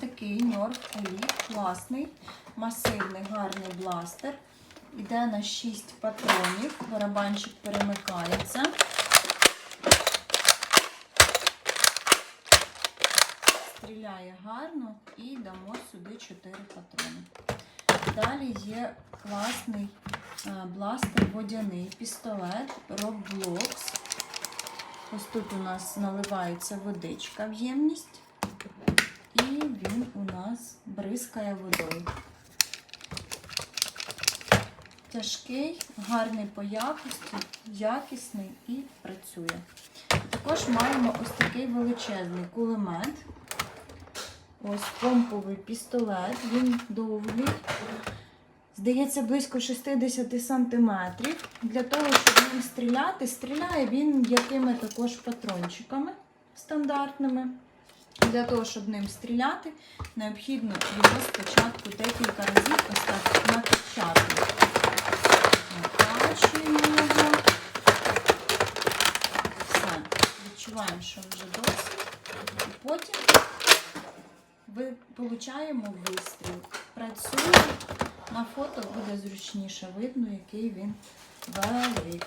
такий Nerf Elite, класний, масивний, гарний бластер. Іде на 6 патронів, барабанчик перемикається. Стріляє гарно і дамо сюди 4 патрони. Далі є класний е, бластер водяний пістолет Roblox. Ось тут у нас наливається водичка в ємність, він у нас бризкає водою. Тяжкий, гарний по якості, якісний і працює. Також маємо ось такий величезний кулемет. Ось помповий пістолет, він довгий. Здається, близько 60 сантиметрів. Для того, щоб ним стріляти, стріляє він м'якими також патрончиками стандартними. Для того, щоб ним стріляти, необхідно його спочатку декілька разів ось так накачати. Накачуємо його. Все. Відчуваємо, що вже досить. І потім ви вистріл. Працює. На фото буде зручніше видно, який він великий.